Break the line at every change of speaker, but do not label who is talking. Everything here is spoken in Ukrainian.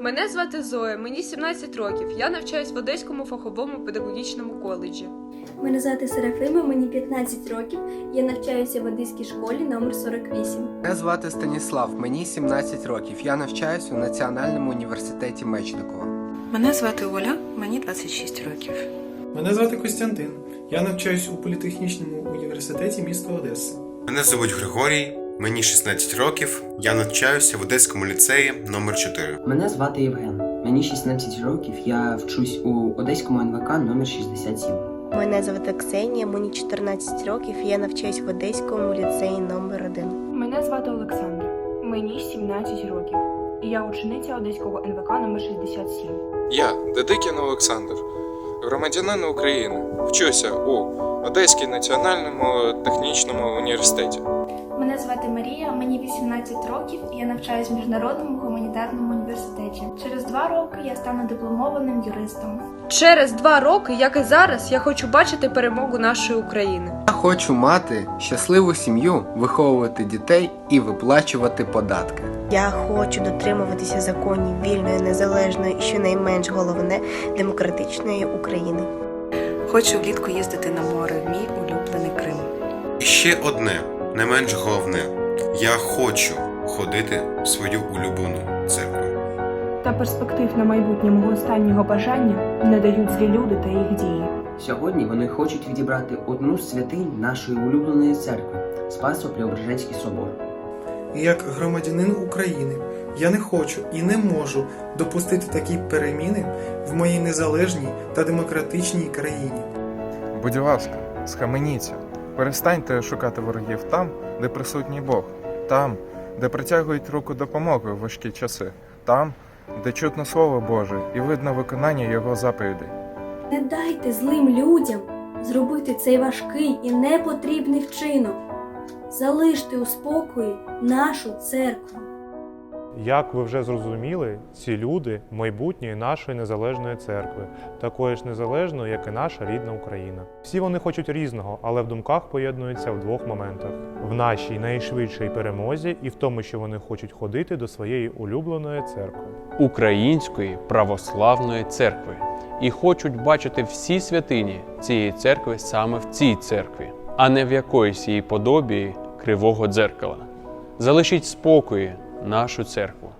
Мене звати Зоя, мені 17 років. Я навчаюсь в Одеському фаховому педагогічному коледжі.
Мене звати Серафима, мені 15 років. Я навчаюся в Одеській школі номер 48.
Мене звати Станіслав, мені 17 років. Я навчаюсь у Національному університеті Мечникова.
Мене звати Оля, мені 26 років.
Мене звати Костянтин. Я навчаюсь у політехнічному університеті міста Одеса.
Мене звуть Григорій, мені 16 років. Я навчаюся в Одеському ліцеї номер 4
Мене звати Євген. Мені 16 років. Я вчусь у Одеському НВК номер 67.
Мене звати Ксенія, мені 14 років, я навчаюсь в Одеському ліцеї номер 1
Мене звати Олександра. Мені 17 років. І я учениця Одеського НВК номер 67.
Я Дедикін Олександр, громадянин України. Вчуся у Одеській національному технічному університеті.
Мене звати Марія, мені 18 років, і я навчаюсь в міжнародному гуманітарному університеті. Через два роки я стану дипломованим юристом.
Через два роки, як і зараз, я хочу бачити перемогу нашої України.
Я хочу мати щасливу сім'ю, виховувати дітей і виплачувати податки.
Я хочу дотримуватися законів вільної, незалежної і щонайменш головне демократичної України.
Хочу влітку їздити на море в мій улюблений Крим.
І ще одне, не менш головне: я хочу ходити в свою улюблену церкву.
Та перспектив на майбутнє мого останнього бажання не дають злі люди та їх дії.
Сьогодні вони хочуть відібрати одну з святинь нашої улюбленої церкви Спасо-Преображенський собор.
Як громадянин України я не хочу і не можу допустити такі переміни в моїй незалежній та демократичній країні.
Будь ласка, схаменіться. Перестаньте шукати ворогів там, де присутній Бог, там, де притягують руку допомоги в важкі часи, там, де чутно Слово Боже і видно виконання Його заповідей.
Не дайте злим людям зробити цей важкий і непотрібний вчинок. Залиште у спокої нашу церкву.
Як ви вже зрозуміли, ці люди майбутньої нашої незалежної церкви, такої ж незалежної, як і наша рідна Україна. Всі вони хочуть різного, але в думках поєднуються в двох моментах: в нашій найшвидшій перемозі і в тому, що вони хочуть ходити до своєї улюбленої церкви.
Української православної церкви і хочуть бачити всі святині цієї церкви саме в цій церкві, а не в якоїсь її подобії кривого дзеркала. Залишіть спокої нашу церкву.